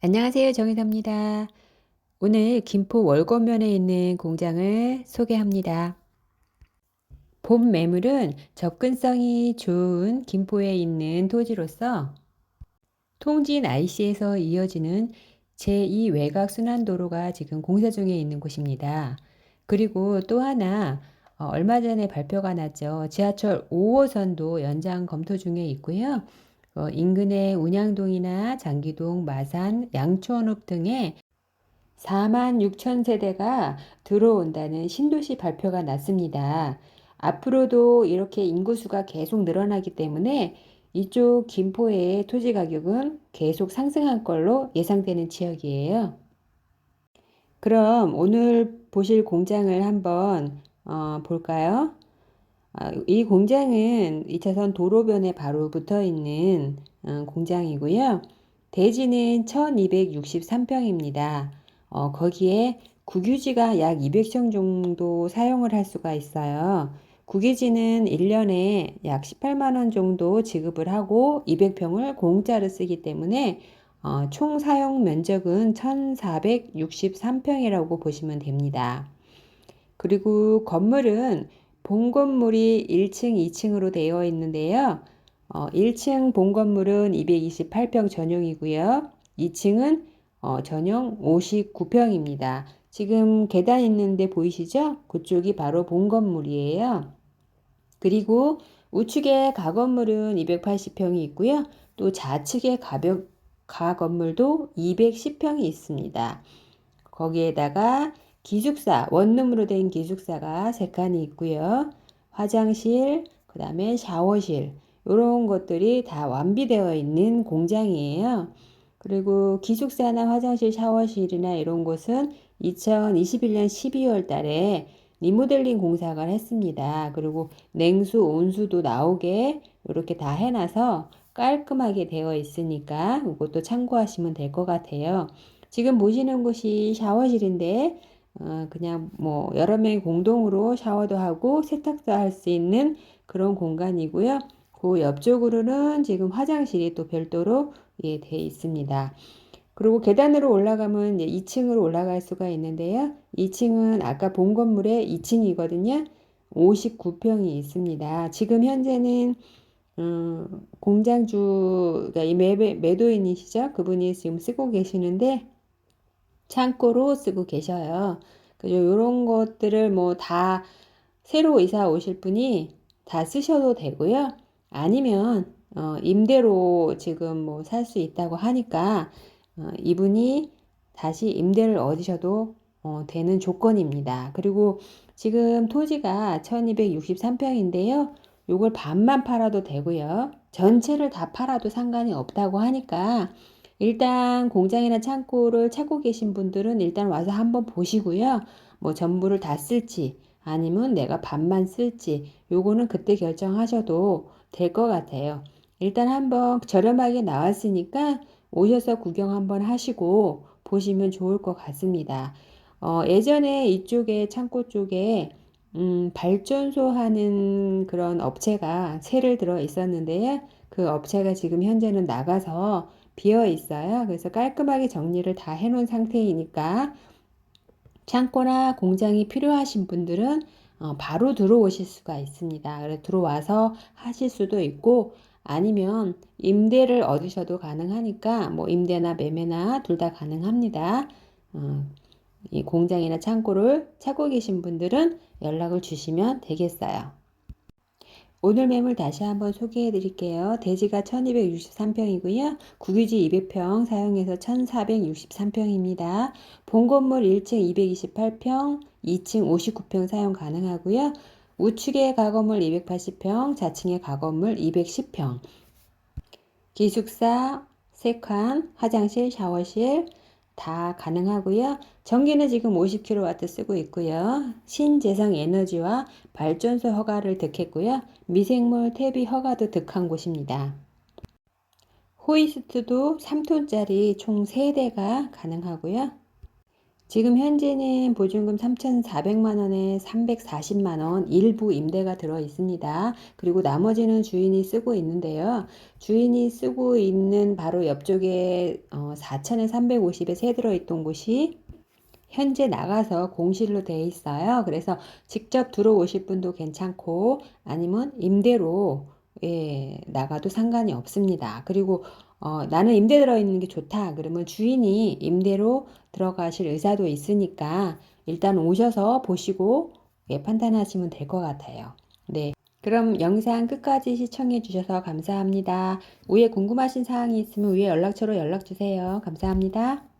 안녕하세요. 정혜사입니다. 오늘 김포 월곡면에 있는 공장을 소개합니다. 본 매물은 접근성이 좋은 김포에 있는 토지로서 통진 IC에서 이어지는 제2 외곽 순환도로가 지금 공사 중에 있는 곳입니다. 그리고 또 하나 어, 얼마 전에 발표가 났죠. 지하철 5호선도 연장 검토 중에 있고요. 어, 인근의 운양동이나 장기동, 마산, 양천읍 등에 4만 6천 세대가 들어온다는 신도시 발표가 났습니다. 앞으로도 이렇게 인구수가 계속 늘어나기 때문에 이쪽 김포의 토지 가격은 계속 상승할 걸로 예상되는 지역이에요. 그럼 오늘 보실 공장을 한번 어, 볼까요? 아, 이 공장은 2차선 도로변에 바로 붙어 있는 어, 공장이고요. 대지는 1263평입니다. 어, 거기에 국유지가 약 200층 정도 사용을 할 수가 있어요. 국유지는 1년에 약 18만 원 정도 지급을 하고 200평을 공짜로 쓰기 때문에 어, 총 사용 면적은 1463평이라고 보시면 됩니다. 그리고 건물은 본 건물이 1층, 2층으로 되어 있는데요. 어, 1층 본 건물은 228평 전용이고요. 2층은 어, 전용 59평입니다. 지금 계단 있는데 보이시죠? 그쪽이 바로 본 건물이에요. 그리고 우측에 가 건물은 280평이 있고요. 또 좌측에 가벽, 가 건물도 210평이 있습니다. 거기에다가 기숙사, 원룸으로 된 기숙사가 세 칸이 있고요. 화장실, 그 다음에 샤워실, 이런 것들이 다 완비되어 있는 공장이에요. 그리고 기숙사나 화장실, 샤워실이나 이런 곳은 2021년 12월 달에 리모델링 공사를 했습니다. 그리고 냉수, 온수도 나오게 이렇게 다 해놔서 깔끔하게 되어 있으니까 이것도 참고하시면 될 것 같아요. 지금 보시는 곳이 샤워실인데 어, 그냥 뭐 여러 명이 공동으로 샤워도 하고 세탁도 할 수 있는 그런 공간이고요. 그 옆쪽으로는 지금 화장실이 또 별도로 예, 돼 있습니다. 그리고 계단으로 올라가면 2층으로 올라갈 수가 있는데요. 2층은 아까 본 건물의 2층이거든요. 59평이 있습니다. 지금 현재는 음, 공장주가 이 매, 매도인이시죠? 그분이 지금 쓰고 계시는데 창고로 쓰고 계셔요. 그죠? 이런 것들을 뭐 다 새로 이사 오실 분이 다 쓰셔도 되고요. 아니면 어, 임대로 지금 뭐 살 수 있다고 하니까 어, 이분이 다시 임대를 얻으셔도 어, 되는 조건입니다. 그리고 지금 토지가 1263평인데요. 요걸 반만 팔아도 되고요. 전체를 다 팔아도 상관이 없다고 하니까 일단 공장이나 창고를 찾고 계신 분들은 일단 와서 한번 보시고요. 뭐 전부를 다 쓸지 아니면 내가 반만 쓸지 요거는 그때 결정하셔도 될 것 같아요. 일단 한번 저렴하게 나왔으니까 오셔서 구경 한번 하시고 보시면 좋을 것 같습니다. 어, 예전에 이쪽에 창고 쪽에 음, 발전소 하는 그런 업체가 새를 들어 있었는데요. 그 업체가 지금 현재는 나가서 비어 있어요. 그래서 깔끔하게 정리를 다 해놓은 상태이니까 창고나 공장이 필요하신 분들은 어, 바로 들어오실 수가 있습니다. 그래서 들어와서 하실 수도 있고 아니면 임대를 얻으셔도 가능하니까 뭐 임대나 매매나 둘 다 가능합니다. 어, 이 공장이나 창고를 찾고 계신 분들은 연락을 주시면 되겠어요. 오늘 매물 다시 한번 소개해 드릴게요. 대지가 1263평이고요. 국유지 200평 사용해서 1463평입니다. 본 건물 1층 228평, 2층 59평 사용 가능하고요. 우측에 가건물 280평, 좌측에 가건물 210평. 기숙사 3칸, 화장실, 샤워실, 다 가능하고요. 전기는 지금 50kW 쓰고 있고요. 신재생 에너지와 발전소 허가를 득했고요. 미생물 퇴비 허가도 득한 곳입니다. 호이스트도 3톤짜리 총 3대가 가능하고요. 지금 현재는 보증금 3,400만 원에 340만 원 일부 임대가 들어 있습니다. 그리고 나머지는 주인이 쓰고 있는데요. 주인이 쓰고 있는 바로 옆쪽에 어, 4천에 350에 세 들어있던 곳이 현재 나가서 공실로 돼 있어요. 그래서 직접 들어오실 분도 괜찮고 아니면 임대로 예, 나가도 상관이 없습니다. 그리고 어, 나는 임대 들어있는 게 좋다. 그러면 주인이 임대로 들어가실 의사도 있으니까 일단 오셔서 보시고 예, 판단하시면 될 것 같아요. 네. 그럼 영상 끝까지 시청해 주셔서 감사합니다. 위에 궁금하신 사항이 있으면 위에 연락처로 연락 주세요. 감사합니다.